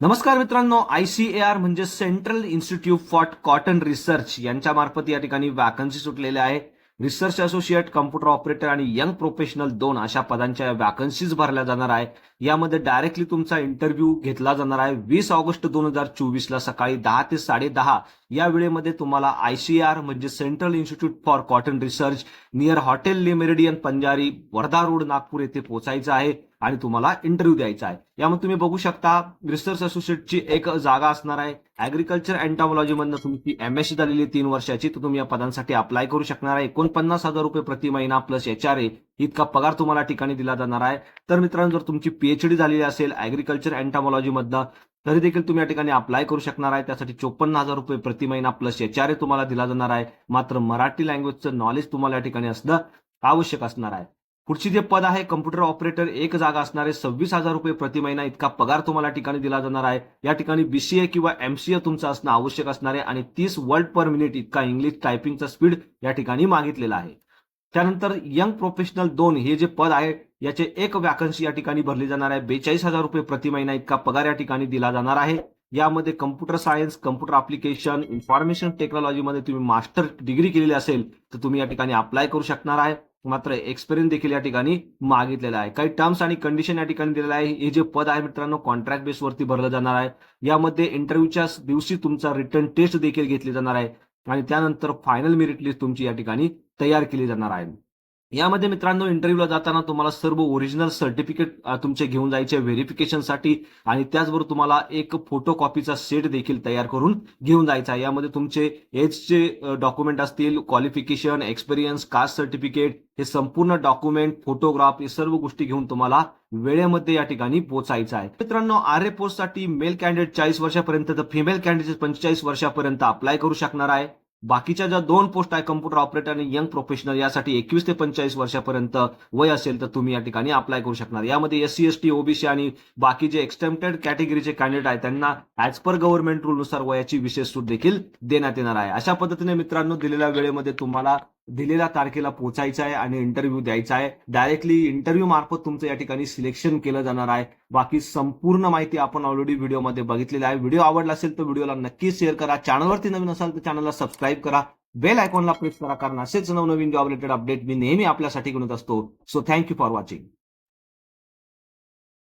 नमस्कार मित्रांनो I C A R म्हणजे central institute for cotton research यांच्या मार्फत या ठिकाणी वॅकन्सी सुटलेल्या आहे. रिसर्च असोसिएट कम्प्युटर ऑपरेटर आणि यंग प्रोफेशनल दोन अशा पदांच्या वॅकन्सीज भरल्या जाणार आहे यामध्ये डायरेक्टली तुमचा इंटरव्ह्यू घेतला जाणार आहे. वीस ऑगस्ट दोन हजार चोवीस ला सकाळी दहा ते साडेदहा या वेळेमध्ये तुम्हाला आयसीआर म्हणजे central institute for cotton research near hotel Le Meridien Panjari Wardha road Nagpur येथे पोहोचायचं आहे. आणि तुम्हाला इंटरव्ह्यू द्यायचा आहे. यामध्ये तुम्ही बघू शकता रिसर्च असोसिएटची एक जागा असणार आहे. अॅग्रिकल्चर अँटॉमॉलॉजी मधनं तुमची एमएससी झालेली तीन वर्षाची तर तुम्ही या पदांसाठी अप्लाय करू शकणार आहे. एकोणपन्नास हजार रुपये प्रति महिना प्लस एच आर ए इतका पगार तुम्हाला ठिकाणी दिला जाणार आहे. तर मित्रांनो जर तुमची पीएचडी झालेली असेल अॅग्रिकल्चर अँटॉमॉलॉजी मधनं तरी देखील तुम्ही या ठिकाणी अप्लाय करू शकणार आहे. त्यासाठी चोपन्न हजार रुपये प्रति महिना प्लस एच आर ए तुम्हाला दिला जाणार आहे. मात्र मराठी लँग्वेजचं नॉलेज तुम्हाला या ठिकाणी असणं आवश्यक असणार आहे. पुढची जे पद आहे कम्प्युटर ऑपरेटर एक जागा असणारे सव्वीस हजार रुपये प्रति महिना इतका पगार तुम्हाला ठिकाणी दिला जाणार आहे. या ठिकाणी बीसीए किंवा एमसीए तुमचं असणं आवश्यक असणार आहे आणि तीस वर्ड पर मिनिट इतका इंग्लिश टायपिंगचा स्पीड या ठिकाणी मागितलेला आहे. त्यानंतर यंग प्रोफेशनल दोन हे जे पद आहे याचे एक वॅकन्सी या ठिकाणी भरली जाणार आहे. बेचाळीस हजार रुपये प्रति महिना इतका पगार या ठिकाणी दिला जाणार आहे. यामध्ये computer science computer application information टेक्नॉलॉजीमध्ये तुम्ही मास्टर डिग्री केलेली असेल तर तुम्ही या ठिकाणी अप्लाय करू शकणार आहे. मात्र एक्सपिरियन्स देखील या ठिकाणी मागितलेला आहे. काही टर्म्स आणि कंडिशन या ठिकाणी दिलेलं आहे. हे जे पद आहे मित्रांनो कॉन्ट्रॅक्ट बेसवरती भरलं जाणार आहे. यामध्ये इंटरव्ह्यूच्या दिवशी तुमचा रिटर्न टेस्ट देखील घेतली जाणार आहे. आणि त्यानंतर फायनल मेरिट लिस्ट तुमची या ठिकाणी तयार केली जाणार आहे. यामध्ये मित्रांनो इंटरव्ह्यूला जाताना तुम्हाला सर्व ओरिजिनल सर्टिफिकेट तुमचे घेऊन जायचे व्हेरिफिकेशनसाठी आणि त्याचबरोबर तुम्हाला एक फोटो कॉपीचा सेट देखील तयार करून घेऊन जायचा आहे. यामध्ये तुमचे एजचे डॉक्युमेंट असतील क्वालिफिकेशन एक्सपिरियन्स कास्ट सर्टिफिकेट हे संपूर्ण डॉक्युमेंट फोटोग्राफ हे सर्व गोष्टी घेऊन तुम्हाला वेळेमध्ये या ठिकाणी पोहोचायचं आहे. मित्रांनो आर ए पोस्टसाठी मेल कॅन्डिडेट चाळीस वर्षापर्यंत तर फिमेल कॅन्डिडेट पंचेचाळीस वर्षापर्यंत अप्लाय करू शकणार आहे. बाकीच्या ज्या दोन पोस्ट आहे कम्प्युटर ऑपरेटर आणि यंग प्रोफेशनल यासाठी एकवीस ते पंचेचाळीस वर्षापर्यंत वय असेल तर तुम्ही या ठिकाणी अप्लाय करू शकणार. यामध्ये S C S T OBC आणि बाकी जे एक्सटेम्प्टेड कॅटेगरीचे कॅन्डिडेट आहेत त्यांना ऍज पर गव्हर्नमेंट रूलनुसार वयाची विशेष सूट देखील देण्यात येणार आहे. अशा पद्धतीने मित्रांनो दिलेल्या वेळेमध्ये तुम्हाला दिलेल्या तारखेला पोचायचं आहे आणि इंटरव्ह्यू द्यायचा आहे. डायरेक्टली इंटरव्ह्यू मार्फत तुमचं या ठिकाणी सिलेक्शन केलं जाणार आहे. बाकी संपूर्ण माहिती आपण ऑलरेडी व्हिडिओमध्ये बघितलेली आहे. व्हिडिओ आवडला असेल तर व्हिडिओला नक्की शेअर करा. चॅनलवरती नवीन असाल तर चॅनलला सबस्क्राईब करा. बेल आयकॉनला प्रेस करा. कारण असेच नवनवीन जॉब रिलेटेड अपडेट मी नेहमी आपल्यासाठी घेऊन असतो. So thank you for watching